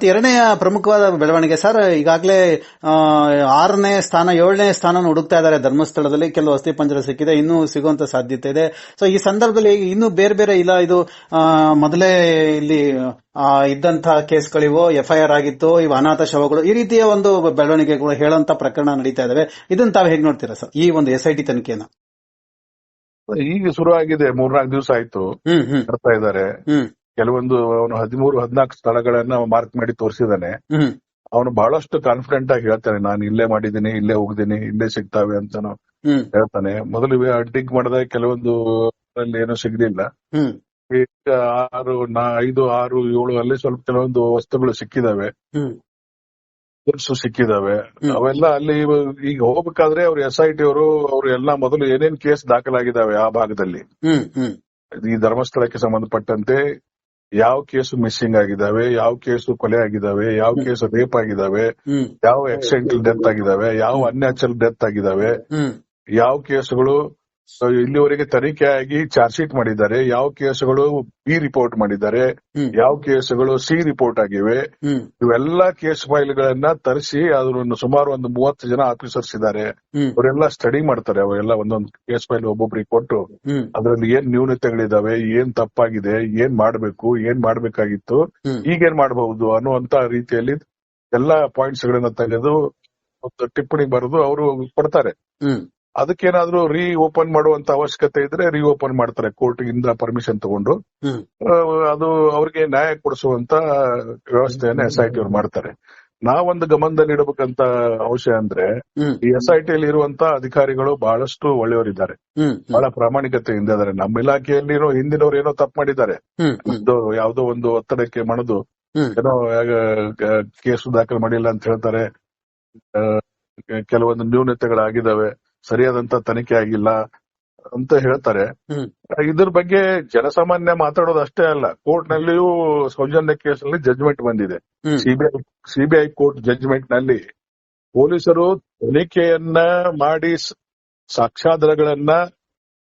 ಮತ್ತೆ ಎರಡನೆಯ ಪ್ರಮುಖವಾದ ಬೆಳವಣಿಗೆ ಸರ್ ಈಗಾಗಲೇ ಆ, ಆರನೇ ಸ್ಥಾನ ಏಳನೇ ಸ್ಥಾನ ಹುಡುಕ್ತಾ ಇದ್ದಾರೆ ಧರ್ಮಸ್ಥಳದಲ್ಲಿ. ಕೆಲವು ಅಸ್ಥಿ ಪಂಜರ ಸಿಕ್ಕಿದೆ ಇನ್ನೂ ಸಿಗುವಂತ ಸಾಧ್ಯತೆ ಇದೆ. ಸೊ ಈ ಸಂದರ್ಭದಲ್ಲಿ ಇನ್ನೂ ಬೇರೆ ಬೇರೆ ಇಲ್ಲ ಇದು ಮೊದಲೇ ಇಲ್ಲಿ ಇದ್ದಂತಹ ಕೇಸ್ಗಳಿವು ಎಫ್ಐಆರ್ ಆಗಿತ್ತು ಇವು ಅನಾಥ ಶವಗಳು ಈ ರೀತಿಯ ಒಂದು ಬೆಳವಣಿಗೆಗಳು ಹೇಳುವಂತ ಪ್ರಕರಣ ನಡೀತಾ ಇದಾವೆ. ಇದನ್ನ ತಾವು ಹೇಗೆ ನೋಡ್ತೀರಾ ಸರ್ ಈ ಒಂದು ಎಸ್ ಐ ಟಿ ತನಿಖೆನ? ಈಗ ಶುರು ಆಗಿದೆ ಮೂರ್ನಾಲ್ಕು ದಿವಸ ಆಯ್ತು. ಹ್ಮ್ ಹ್ಮ್. ಬರ್ತಾ ಇದ್ದಾರೆ. ಹ್ಮ್. ಕೆಲವೊಂದು ಅವನು ಹದಿಮೂರು ಹದಿನಾಲ್ಕು ಸ್ಥಳಗಳನ್ನ ಮಾರ್ಕ್ ಮಾಡಿ ತೋರಿಸಿದಾನೆ. ಅವನು ಬಹಳಷ್ಟು ಕಾನ್ಫಿಡೆಂಟ್ ಆಗಿ ಹೇಳ್ತಾನೆ ನಾನು ಇಲ್ಲೇ ಮಾಡಿದ್ದೀನಿ ಇಲ್ಲೇ ಹೋಗಿದ್ದೀನಿ ಇಲ್ಲೇ ಸಿಗ್ತಾವೆ ಅಂತಾನು ಹೇಳ್ತಾನೆ. ಮೊದಲು ಡಿಗ್ ಮಾಡಿದಾಗ ಕೆಲವೊಂದು ಅಲ್ಲಿ ಏನೂ ಸಿಗ್ಲಿಲ್ಲ. ಈಗ ಆರು ನಾ ಐದು ಆರು ಏಳು ಅಲ್ಲಿ ಸ್ವಲ್ಪ ಕೆಲವೊಂದು ವಸ್ತುಗಳು ಸಿಕ್ಕಿದಾವೆ. ಸಿಕ್ಕಿದಾವೆ. ಅವೆಲ್ಲ ಅಲ್ಲಿ ಈಗ ಹೋಗ್ಬೇಕಾದ್ರೆ ಅವ್ರು ಎಸ್ ಐ ಟಿ ಅವರು ಅವ್ರು ಎಲ್ಲ ಮೊದಲು ಏನೇನ್ ಕೇಸ್ ದಾಖಲಾಗಿದಾವೆ ಆ ಭಾಗದಲ್ಲಿ. ಈ ಧರ್ಮಸ್ಥಳಕ್ಕೆ ಸಂಬಂಧಪಟ್ಟಂತೆ ಯಾವ ಕೇಸು ಮಿಸ್ಸಿಂಗ್ ಆಗಿದಾವೆ ಯಾವ ಕೇಸು ಕೊಲೆ ಆಗಿದಾವೆ ಯಾವ ಕೇಸು ರೇಪ್ ಆಗಿದಾವೆ ಯಾವ ಆಕ್ಸಿಡೆಂಟಲ್ ಡೆತ್ ಆಗಿದಾವೆ ಯಾವ ಅನ್ಯಾಚುರಲ್ ಡೆತ್ ಆಗಿದಾವೆ ಯಾವ ಕೇಸುಗಳು ಆ, ಇಲ್ಲಿವರೆಗೆ ತನಿಖೆ ಆಗಿ ಚಾರ್ಜ್ ಶೀಟ್ ಮಾಡಿದ್ದಾರೆ. ಯಾವ ಕೇಸುಗಳು ಬಿ ರಿಪೋರ್ಟ್ ಮಾಡಿದ್ದಾರೆ ಯಾವ ಕೇಸುಗಳು ಸಿ ರಿಪೋರ್ಟ್ ಆಗಿವೆ ಇವೆಲ್ಲ ಕೇಸ್ ಫೈಲ್ಗಳನ್ನ ತರಿಸಿ ಅದನ್ನು ಸುಮಾರು ಒಂದು ಮೂವತ್ತು ಜನ ಆಫೀಸರ್ಸ್ ಇದ್ದಾರೆ. ಅವರೆಲ್ಲ ಸ್ಟಡಿ ಮಾಡ್ತಾರೆ ಅವೆಲ್ಲ ಒಂದೊಂದು ಕೇಸ್ ಫೈಲ್ ಒಬ್ಬೊಬ್ರಿಗೆ ಕೊಟ್ಟು ಅದರಲ್ಲಿ ಏನ್ ನ್ಯೂನತೆಗಳಿದಾವೆ ಏನ್ ತಪ್ಪಾಗಿದೆ ಏನ್ ಮಾಡ್ಬೇಕು ಏನ್ ಮಾಡ್ಬೇಕಾಗಿತ್ತು ಈಗ ಈಗೇನ್ ಮಾಡಬಹುದು ಅನ್ನುವಂತ ರೀತಿಯಲ್ಲಿ ಎಲ್ಲಾ ಪಾಯಿಂಟ್ಸ್ ಗಳನ್ನ ತೆಗೆದು ಒಂದು ಟಿಪ್ಪಣಿ ಬರೆದು ಅವರು ಕೊಡ್ತಾರೆ. ಅದಕ್ಕೇನಾದ್ರೂ ರೀ ಓಪನ್ ಮಾಡುವಂತ ಅವಶ್ಯಕತೆ ಇದ್ರೆ ರೀ ಓಪನ್ ಮಾಡ್ತಾರೆ ಕೋರ್ಟ್ ಇಂದ ಪರ್ಮಿಷನ್ ತಗೊಂಡು ಅದು ಅವ್ರಿಗೆ ನ್ಯಾಯ ಕೊಡಿಸುವಂತ ವ್ಯವಸ್ಥೆಯನ್ನ ಎಸ್ ಐ ಟಿ ಅವ್ರು ಮಾಡ್ತಾರೆ. ನಾವೊಂದು ಗಮನದಲ್ಲಿ ಇಡಬೇಕಂತ ಅಂಶ ಅಂದ್ರೆ ಈ ಎಸ್ ಐ ಟಿಯಲ್ಲಿ ಇರುವಂತ ಅಧಿಕಾರಿಗಳು ಬಹಳಷ್ಟು ಒಳ್ಳೆಯವರಿದ್ದಾರೆ. ಬಹಳ ಪ್ರಾಮಾಣಿಕತೆಯಿಂದ ಇದ್ದಾರೆ ನಮ್ಮ ಇಲಾಖೆಯಲ್ಲಿ ಹಿಂದಿನವ್ರು ಏನೋ ತಪ್ಪು ಮಾಡಿದ್ದಾರೆ. ಯಾವ್ದೋ ಒಂದು ಒತ್ತಡಕ್ಕೆ ಮಣದು. ಏನೋ ಕೇಸು ದಾಖಲು ಮಾಡಿಲ್ಲ ಅಂತ ಹೇಳ್ತಾರೆ. ಕೆಲವೊಂದು ನ್ಯೂನತೆಗಳಾಗಿದ್ದಾವೆ. ಸರಿಯಾದಂತ ತನಿಖೆ ಆಗಿಲ್ಲ ಅಂತ ಹೇಳ್ತಾರೆ. ಇದ್ರ ಬಗ್ಗೆ ಜನಸಾಮಾನ್ಯ ಮಾತಾಡೋದು ಅಷ್ಟೇ ಅಲ್ಲ ಕೋರ್ಟ್ ನಲ್ಲಿಯೂ ಸೌಜನ್ಯ ಕೇಸ್ನಲ್ಲಿ ಜಡ್ಜ್ಮೆಂಟ್ ಬಂದಿದೆ. ಸಿಬಿಐ ಸಿಬಿಐ ಕೋರ್ಟ್ ಜಡ್ಜ್ಮೆಂಟ್ನಲ್ಲಿ ಪೊಲೀಸರು ತನಿಖೆಯನ್ನ ಮಾಡಿ ಸಾಕ್ಷ್ಯಾಧಾರಗಳನ್ನ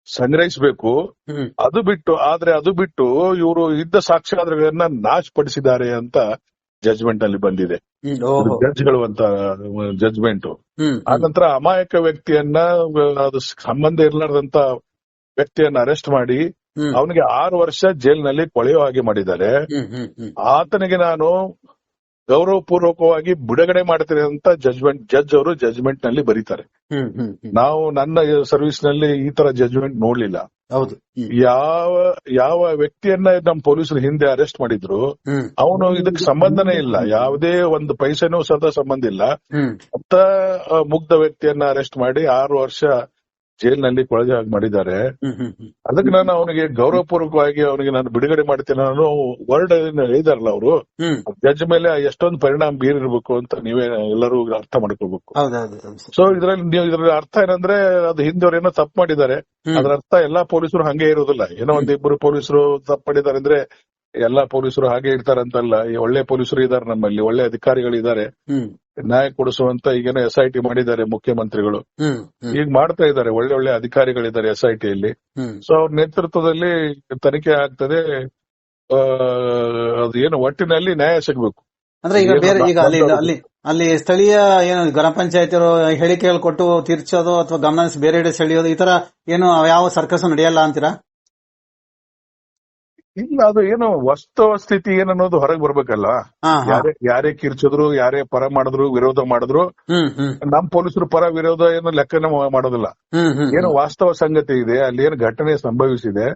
ಸಂಗ್ರಹಿಸಬೇಕು. ಅದು ಬಿಟ್ಟು ಆದ್ರೆ ಅದು ಬಿಟ್ಟು ಇವರು ಇದ್ದ ಸಾಕ್ಷ್ಯಾಧಾರಗಳನ್ನ ನಾಶಪಡಿಸಿದ್ದಾರೆ ಅಂತ ಜಡ್ಜ್ಮೆಂಟ್ನಲ್ಲಿ ಬಂದಿದೆ. ಜಜ್ಗಳು ಜಡ್ಜ್ಗಳು ಅಂತ ಜಜ್ಮೆಂಟ್ ಆ ನಂತರ ಅಮಾಯಕ ವ್ಯಕ್ತಿಯನ್ನ ಅದು ಸಂಬಂಧ ಇರ್ಲಾರ್ದಂತ ವ್ಯಕ್ತಿಯನ್ನ ಅರೆಸ್ಟ್ ಮಾಡಿ ಅವನಿಗೆ ಆರು ವರ್ಷ ಜೈಲಿನಲ್ಲಿ ಕೊಳೆಯೋ ಹಾಗೆ ಮಾಡಿದ್ದಾರೆ. ಆತನಿಗೆ ನಾನು ಗೌರವಪೂರ್ವಕವಾಗಿ ಬಿಡುಗಡೆ ಮಾಡ್ತೀನಿ ಅಂತ ಜಜ್ಮೆಂಟ್ ಜಡ್ಜ್ ಅವರು ಜಜ್ಮೆಂಟ್ನಲ್ಲಿ ಬರೀತಾರೆ. ನಾವು ನನ್ನ ಸರ್ವಿಸ್ನಲ್ಲಿ ಈ ತರ ಜಜ್ಮೆಂಟ್ ನೋಡ್ಲಿಲ್ಲ. ಹೌದು. ಯಾವ ಯಾವ ವ್ಯಕ್ತಿಯನ್ನ ನಮ್ಮ ಪೊಲೀಸರು ಹಿಂದೆ ಅರೆಸ್ಟ್ ಮಾಡಿದ್ರು ಅವನು ಇದಕ್ಕೆ ಸಂಬಂಧನೇ ಇಲ್ಲ. ಯಾವುದೇ ಒಂದು ಪೈಸೆನೂ ಸಹ ಸಂಬಂಧ ಇಲ್ಲ. ಅಂತ ಮುಗ್ಧ ವ್ಯಕ್ತಿಯನ್ನ ಅರೆಸ್ಟ್ ಮಾಡಿ ಆರು ವರ್ಷ ಜೈಲಿನಲ್ಲಿ ಕೊಳಗೆ ಆಗಿ ಮಾಡಿದ್ದಾರೆ. ಅದಕ್ಕೆ ನಾನು ಅವನಿಗೆ ಗೌರವಪೂರ್ವಕವಾಗಿ ಅವನಿಗೆ ನಾನು ಬಿಡುಗಡೆ ಮಾಡ್ತೀನಿ. ನಾನು ವರ್ಡ್ ಹೇಳಿದಾರಲ್ಲ ಅವರು ಜಡ್ಜ್ ಮೇಲೆ ಎಷ್ಟೊಂದು ಪರಿಣಾಮ ಬೀರಿರ್ಬೇಕು ಅಂತ ನೀವೇ ಎಲ್ಲರೂ ಅರ್ಥ ಮಾಡ್ಕೋಬೇಕು. ಹೌದು. ಸೊ ಇದ್ರಲ್ಲಿ ನೀವು ಇದ್ರಲ್ಲಿ ಅರ್ಥ ಏನಂದ್ರೆ ಅದು ಹಿಂದವ್ರು ಏನೋ ತಪ್ಪು ಮಾಡಿದ್ದಾರೆ. ಅದ್ರ ಅರ್ಥ ಎಲ್ಲಾ ಪೊಲೀಸರು ಹಂಗೆ ಇರೋದಿಲ್ಲ ಏನೋ ಒಂದ್ ಇಬ್ಬರು ಪೊಲೀಸರು ತಪ್ಪು ಮಾಡಿದ್ದಾರೆ ಅಂದ್ರೆ ಎಲ್ಲಾ ಪೊಲೀಸರು ಹಾಗೆ ಇರ್ತಾರಂತಲ್ಲ ಈ ಒಳ್ಳೆ ಪೊಲೀಸರು ಇದಾರೆ ನಮ್ಮಲ್ಲಿ ಒಳ್ಳೆ ಅಧಿಕಾರಿಗಳು ಇದ್ದಾರೆ ನ್ಯಾಯ ಕೊಡಿಸುವಂತ ಈಗೇನೋ ಎಸ್ ಐ ಟಿ ಮಾಡಿದ್ದಾರೆ ಮುಖ್ಯಮಂತ್ರಿಗಳು. ಈಗ ಮಾಡ್ತಾ ಇದ್ದಾರೆ ಒಳ್ಳೆ ಒಳ್ಳೆ ಅಧಿಕಾರಿಗಳಿದ್ದಾರೆ ಎಸ್ ಐ ಟಿಯಲ್ಲಿ ಅಲ್ಲಿ. ಸೊ ಅವ್ರ ನೇತೃತ್ವದಲ್ಲಿ ತನಿಖೆ ಆಗ್ತದೆ. ಅದು ಏನು ಒಟ್ಟಿನಲ್ಲಿ ನ್ಯಾಯ ಸಿಗ್ಬೇಕು. ಅಂದ್ರೆ ಈಗ ಬೇರೆ ಈಗ ಅಲ್ಲಿ ಅಲ್ಲಿ ಅಲ್ಲಿ ಸ್ಥಳೀಯ ಏನು ಗ್ರಾಮ ಪಂಚಾಯತ್ ಹೇಳಿಕೆಗಳು ಕೊಟ್ಟು ತಿರ್ಚೋದು ಅಥವಾ ಗಮನ ಬೇರೆ ಸೆಳೆಯೋದು ಈ ತರ ಏನು ಯಾವ ಸರ್ಕಸ್ ನಡೆಯಲ್ಲ ಅಂತೀರಾ? ಇಲ್ಲ ಅದು ಏನು ವಾಸ್ತವ ಸ್ಥಿತಿ ಏನನ್ನೋದು ಹೊರಗೆ ಬರ್ಬೇಕಲ್ಲ. ಯಾರೇ ಯಾರೇ ಕಿರ್ಚಿದ್ರು ಯಾರೇ ಪರ ಮಾಡಿದ್ರು ವಿರೋಧ ಮಾಡಿದ್ರು ನಮ್ ಪೊಲೀಸರು ಪರ ವಿರೋಧ ಏನು ಲೆಕ್ಕನ ಮಾಡೋದಿಲ್ಲ. ಏನು ವಾಸ್ತವ ಸಂಗತಿ ಇದೆ ಅಲ್ಲಿ ಏನು ಘಟನೆ ಸಂಭವಿಸಿದೆ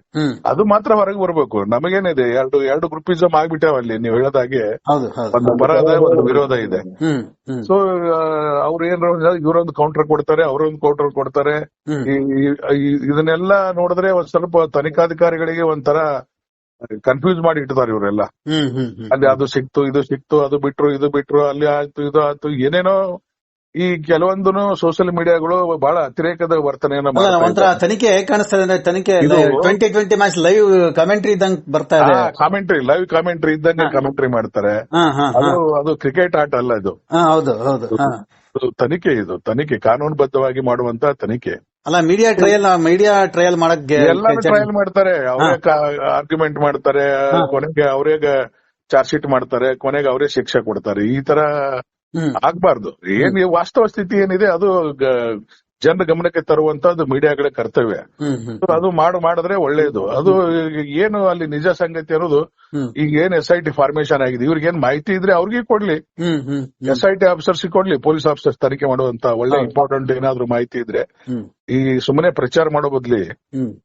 ಅದು ಮಾತ್ರ ಹೊರಗೆ ಬರ್ಬೇಕು. ನಮಗೇನಿದೆ ಎರಡು ಎರಡು ಗ್ರೂಪಿಸಮ್ ಆಗ್ಬಿಟ್ಟಾವ ಅಲ್ಲಿ ನೀವು ಹೇಳೋದಾಗೆ ಒಂದು ಪರ ಇದೆ ಒಂದು ವಿರೋಧ ಇದೆ. ಸೊ ಅವ್ರು ಏನ್ ಇವರೊಂದು ಕೌಂಟರ್ ಕೊಡ್ತಾರೆ ಅವರೊಂದು ಕೌಂಟರ್ ಕೊಡ್ತಾರೆ. ಇದನ್ನೆಲ್ಲ ನೋಡಿದ್ರೆ ಒಂದ್ ಸ್ವಲ್ಪ ತನಿಖಾಧಿಕಾರಿಗಳಿಗೆ ಒಂಥರ ಕನ್ಫ್ಯೂಸ್ ಮಾಡಿ ಇಟ್ಟಿದ್ದಾರೆ ಇವರೆಲ್ಲ. ಅಲ್ಲಿ ಅದು ಸಿಕ್ತು ಇದು ಸಿಕ್ತು ಅದು ಬಿಟ್ರು ಇದು ಬಿಟ್ರು ಅಲ್ಲಿ ಆಯ್ತು ಇದು ಆಯ್ತು ಏನೇನೋ ಈ ಕೆಲವೊಂದು ಸೋಷಿಯಲ್ ಮೀಡಿಯಾಗಳು ಬಹಳ ಅತಿರೇಕದ ವರ್ತನೆಯನ್ನ ಒಂಥರ ತನಿಖೆ ಕಾಣಿಸ್ತದೆ ಅಂದ್ರೆ ತನಿಖೆ twenty twenty match live commentary ಇದ್ದಂಗ್ ಬರ್ತಾ ಇದೆ. ಕಾಮೆಂಟ್ರಿ ಲೈವ್ ಕಾಮೆಂಟ್ರಿ ಇದ್ದಂಗೆ ಕಾಮೆಂಟ್ರಿ ಮಾಡ್ತಾರೆ. ಅದು ಅದು ಕ್ರಿಕೆಟ್ ಆಟ ಅಲ್ಲ ಇದು. ಹೌದು ಹೌದು ತನಿಖೆ ಇದು ತನಿಖೆ ಕಾನೂನುಬದ್ಧವಾಗಿ ಮಾಡುವಂತ ತನಿಖೆ. ಅಲ್ಲ ಮೀಡಿಯಾ ಟ್ರಯಲ್ ಮೀಡಿಯಾ ಟ್ರಯಲ್ ಮಾಡಕ್ಕೆ ಎಲ್ಲಾನು ಟ್ರಯಲ್ ಮಾಡ್ತಾರೆ. ಅವರೇ ಆರ್ಗ್ಯುಮೆಂಟ್ ಮಾಡ್ತಾರೆ. ಕೊನೆಗೆ ಅವರೇ ಚಾರ್ಜ್ ಶೀಟ್ ಮಾಡ್ತಾರೆ. ಕೊನೆಗೆ ಅವರೇ ಶಿಕ್ಷೆ ಕೊಡ್ತಾರೆ. ಈ ತರ ಆಗ್ಬಾರ್ದು. ಏನ್ ವಾಸ್ತವ ಸ್ಥಿತಿ ಏನಿದೆ ಅದು ಜನ ಜನರ ಗಮನಕ್ಕೆ ತರುವಂತದ್ದು ಮೀಡಿಯಾಗಳ ಕರ್ತವ್ಯ. ಅದು ಮಾಡು ಮಾಡಿದ್ರೆ ಒಳ್ಳೇದು. ಅದು ಏನು ಅಲ್ಲಿ ನಿಜ ಸಂಗತಿ ಅನ್ನೋದು ಈಗ ಏನ್ ಎಸ್ ಐ ಟಿ ಫಾರ್ಮೇಶನ್ ಆಗಿದೆ. ಇವ್ರಿಗೆ ಏನ್ ಮಾಹಿತಿ ಇದ್ರೆ ಅವ್ರಿಗೆ ಕೊಡ್ಲಿ. ಎಸ್ ಐ ಟಿ ಆಫೀಸರ್ಸ್ ಕೊಡ್ಲಿ. ಪೊಲೀಸ್ ಆಫೀಸರ್ಸ್ ತನಿಖೆ ಮಾಡುವಂತ ಒಳ್ಳೆ ಇಂಪಾರ್ಟೆಂಟ್ ಏನಾದ್ರು ಮಾಹಿತಿ ಇದ್ರೆ. ಈ ಸುಮ್ಮನೆ ಪ್ರಚಾರ ಮಾಡೋ ಬದ್ಲಿ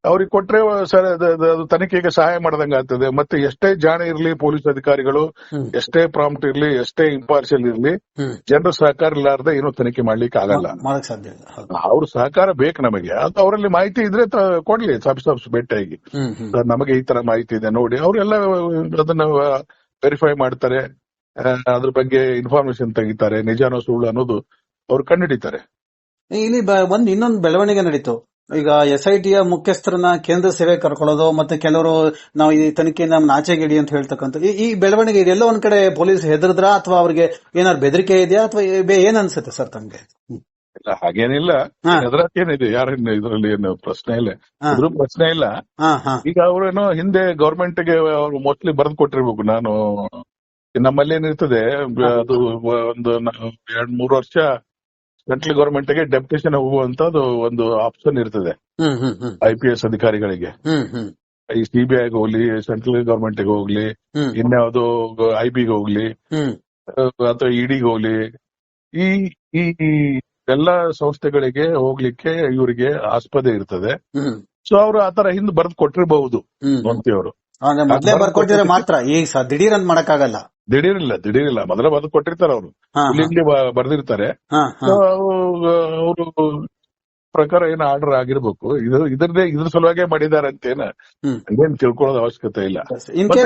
ಅವ್ರಿಗೆ ಕೊಟ್ರೆ ಸರ್ ಅದು- ತನಿಖೆಗೆ ಸಹಾಯ ಮಾಡ್ದಂಗ ಆಗ್ತದೆ. ಮತ್ತೆ ಎಷ್ಟೇ ಜಾಣ ಇರ್ಲಿ ಪೊಲೀಸ್ ಅಧಿಕಾರಿಗಳು ಎಷ್ಟೇ ಪ್ರಾಂಪ್ಟ್ ಇರ್ಲಿ ಎಷ್ಟೇ ಇಂಪಾರ್ಷಿಯಲ್ ಇರ್ಲಿ ಜನರ ಸಹಕಾರ ಇಲ್ಲಾರ್ದೆ ಏನು ತನಿಖೆ ಮಾಡ್ಲಿಕ್ಕೆ ಆಗಲ್ಲ. ಅವ್ರ ಸಹಕಾರ ಬೇಕು ನಮಗೆ. ಅದು ಅವರಲ್ಲಿ ಮಾಹಿತಿ ಇದ್ರೆ ಕೊಡ್ಲಿ ಸಬ್ ಸಬ್ಸ್ ಭೇಟಿಯಾಗಿ. ನಮಗೆ ಈ ತರ ಮಾಹಿತಿ ಇದೆ ನೋಡಿ. ಅವರೆಲ್ಲ ಅದನ್ನ ವೆರಿಫೈ ಮಾಡ್ತಾರೆ. ಅದ್ರ ಬಗ್ಗೆ ಇನ್ಫಾರ್ಮೇಶನ್ ತೆಗಿತಾರೆ. ನಿಜಾನೋ ಸುಳ್ಳು ಅನ್ನೋದು ಅವ್ರು ಕಂಡುಹಿಡಿತಾರೆ. ಇಲ್ಲಿ ಒಂದ್ ಇನ್ನೊಂದು ಬೆಳವಣಿಗೆ ನಡೀತು. ಈಗ ಎಸ್ ಐ ಟಿಯ ಮುಖ್ಯಸ್ಥರನ್ನ ಕೇಂದ್ರ ಸೇವೆ ಕರ್ಕೊಳ್ಳೋದು ಮತ್ತೆ ಕೆಲವರು ನಾವು ಈ ತನಿಖೆಯಿಂದ ನಮ್ಮನ್ನ ಆಚೆಗಿಡಿ ಅಂತ ಹೇಳ್ತಕ್ಕಂಥ ಈ- ಬೆಳವಣಿಗೆ ಇದೆಲ್ಲ ಒಂದ್ ಕಡೆ ಪೊಲೀಸ್ ಹೆದರ್ದ್ರ ಅಥವಾ ಅವ್ರಿಗೆ ಏನಾದ್ರು ಬೆದರಿಕೆ ಇದೆಯಾ ಅಥವಾ ಏನ್ ಅನ್ಸುತ್ತೆ ಸರ್ ತಮ್ಗೆ. ಇಲ್ಲ ಹಾಗೇನಿಲ್ಲ. ಹಾ. ಯಾರ ಯಾರೇನು ಇದ್ರಲ್ಲಿ ಏನು ಪ್ರಶ್ನೆ ಇಲ್ಲ. ಇದ್ರೂ ಪ್ರಶ್ನೆ ಇಲ್ಲ. ಹಾ ಹಾ. ಈಗ ಅವ್ರೇನು ಹಿಂದೆ ಗವರ್ಮೆಂಟ್ಗೆ ಅವ್ರು ಮೋಸ್ಟ್ಲಿ ಬರೆದು ಕೊಟ್ಟಿರ್ಬೇಕು. ನಾನು ನಮ್ಮಲ್ಲಿ ಏನಿರ್ತದೆ ಅದು ಒಂದು ಎರಡ್ ಮೂರು ವರ್ಷ ಸೆಂಟ್ರಲ್ ಗವರ್ಮೆಂಟ್ಗೆ ಡೆಪ್ಯೂಟೇಷನ್ ಹೋಗುವಂತ ಒಂದು ಆಪ್ಷನ್ ಇರ್ತದೆ. ಐ ಪಿ ಎಸ್ ಅಧಿಕಾರಿಗಳಿಗೆ. ಈ ಸಿಬಿಐ ಹೋಗ್ಲಿ ಸೆಂಟ್ರಲ್ ಗವರ್ಮೆಂಟ್ಗೆ ಹೋಗ್ಲಿ ಇನ್ಯಾವುದು ಐ ಬಿಗೆ ಹೋಗ್ಲಿ ಅಥವಾ ಇಡಿಗೆ ಹೋಗ್ಲಿ ಈ ಈ ಈ ಎಲ್ಲಾ ಸಂಸ್ಥೆಗಳಿಗೆ ಹೋಗ್ಲಿಕ್ಕೆ ಇವರಿಗೆ ಆಸ್ಪದೆ ಇರ್ತದೆ. ಸೊ ಅವರು ಆತರ ಹಿಂದ್ ಬರ್ದ್ ಕೊಟ್ಟಿರಬಹುದು ಮಂತ್ರಿ ಅವರು ಮಾತ್ರ. ಈಗ ದಿಢೀರ್ ಅಂತ ಮಾಡಕ್ಕಾಗಲ್ಲ. ದಿಢೀರಿಲ್ಲ ದಿಢೀರಿಲ್ಲ ಮೊದಲ ಬರ್ದ್ ಕೊಟ್ಟಿರ್ತಾರೆ ಅವರು ಇಲ್ಲಿ ಇಲ್ಲಿ ಬರ್ದಿರ್ತಾರೆ. ಅವರು ಪ್ರಕಾರ ಏನು ಆರ್ಡರ್ ಆಗಿರ್ಬೇಕು. ಇದು ಇದ್ರದೇ ಇದ್ರ ಸಲುವಾಗೆ ಮಾಡಿದ್ದಾರೆ ಅಂತೇನ ಹಂಗೇನ್ ತಿಳ್ಕೊಳ್ಳೋದು ಅವಶ್ಯಕತೆ ಇಲ್ಲ.